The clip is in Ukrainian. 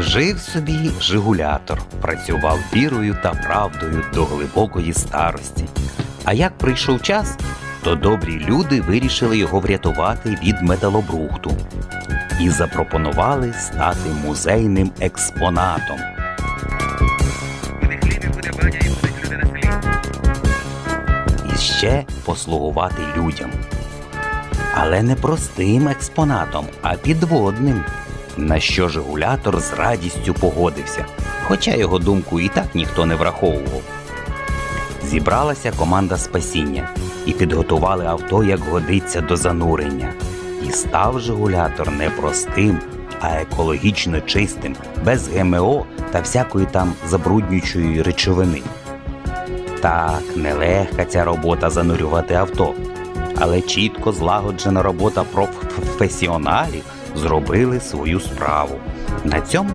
Жив собі жигулятор, працював вірою та правдою до глибокої старості. А як прийшов час, то добрі люди вирішили його врятувати від металобрухту і запропонували стати музейним експонатом. І ще послугувати людям. Але не простим експонатом, а підводним. На що Жигулятор з радістю погодився, хоча його думку і так ніхто не враховував. Зібралася команда спасіння і підготували авто, як годиться до занурення. І став Жигулятор не простим, а екологічно чистим, без ГМО та всякої там забруднюючої речовини. Так, нелегка ця робота занурювати авто, але чітко злагоджена робота професіоналів зробили свою справу. На цьому